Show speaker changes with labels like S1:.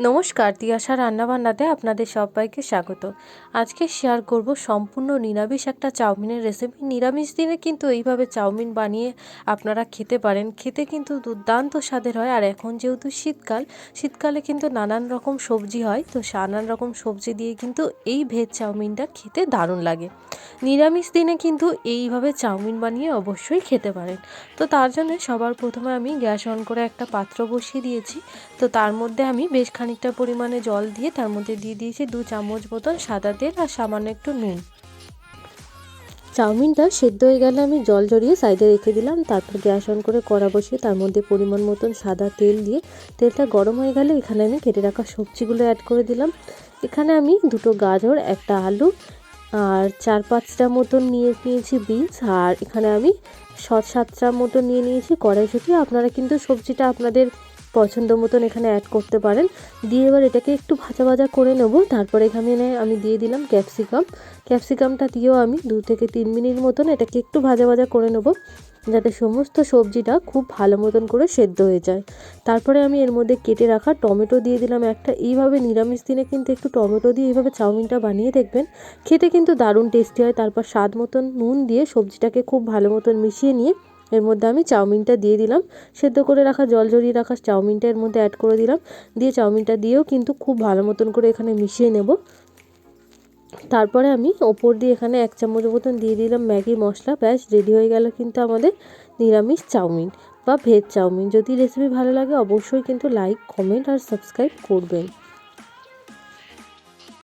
S1: নমস্কার, তিয়াশা রান্নাবান্নাতে আপনাদের সবাইকে স্বাগত। আজকে শেয়ার করব সম্পূর্ণ নিরামিষ একটা চাউমিনের রেসিপি নিরামিষ দিনে কিন্তু এইভাবে চাউমিন বানিয়ে আপনারা খেতে পারেন। খেতে কিন্তু দুর্দান্ত স্বাদের হয়। আর এখন যেহেতু শীতকাল, শীতকালে কিন্তু নানান রকম সবজি হয়। তো নানান রকম সবজি দিয়ে কিন্তু এই ভেজ চাউমিনটা খেতে দারুণ লাগে। নিরামিষ দিনে কিন্তু এইভাবে চাউমিন বানিয়ে অবশ্যই খেতে পারেন। তো তার জন্য সবার প্রথমে আমি গ্যাস অন করে একটা পাত্র বসিয়ে দিয়েছি। তো তার মধ্যে আমি বেশ খানিকটা পরিমাণে জল দিয়ে তার মধ্যে দিয়ে দিয়েছি দু চামচ মতন সাদা তেল আর সামান্য একটু নুন। চাউমিনটা সেদ্ধ হয়ে গেলে আমি জল জড়িয়ে সাইডে রেখে দিলাম। তারপর গ্যাস অন করে কড়া বসিয়ে তার মধ্যে পরিমাণ মতন সাদা তেল দিয়ে তেলটা গরম হয়ে গেলে এখানে আমি কেটে রাখা সবজিগুলো অ্যাড করে দিলাম। এখানে আমি দুটো গাজর, একটা আলু আর চার পাঁচটা মতন নিয়ে নিয়েছি বিনস আর এখানে আমি ছ সাতটা মতন নিয়ে নিয়েছি কড়াইশুঁটি। আপনারা কিন্তু সবজিটা আপনাদের পছন্দ মতন এখানে অ্যাড করতে পারেন। দিয়ে এবার এটাকে একটু ভাজা ভাজা করে নেব। তারপরে এখানে আমি দিয়ে দিলাম ক্যাপসিকাম ক্যাপসিকামটা দিয়েও আমি দু থেকে তিন মিনিট মতন এটাকে একটু ভাজা ভাজা করে নেব, যাতে সমস্ত সবজিটা খুব ভালো মতন করে সেদ্ধ হয়ে যায়। তারপরে আমি এর মধ্যে কেটে রাখা টমেটো দিয়ে দিলাম একটা। এইভাবে নিরামিষ দিনে কিন্তু একটু টমেটো দিয়ে এইভাবে চাউমিনটা বানিয়ে দেখবেন। খেতে কিন্তু দারুণ টেস্টি হয়। তারপর স্বাদ মতন নুন দিয়ে সবজিটাকে খুব ভালো মতন মিশিয়ে নিয়ে এর মধ্যে আমি চাউমিনটা দিয়ে দিলাম। সেদ্ধ করে রাখা, জল জড়িয়ে রাখা চাউমিনটা এর মধ্যে অ্যাড করে দিলাম। দিয়ে চাউমিনটা দিয়েও কিন্তু খুব ভালো মতন করে এখানে মিশিয়ে নেব। তারপরে আমি ওপর দিয়ে এখানে এক চামচ মতন দিয়ে দিলাম ম্যাগি মশলা। ব্যাস, রেডি হয়ে গেল কিন্তু আমাদের নিরামিষ চাউমিন বা ভেজ চাউমিন। যদি রেসিপি ভালো লাগে অবশ্যই কিন্তু লাইক কমেন্ট আর সাবস্ক্রাইব করবেন।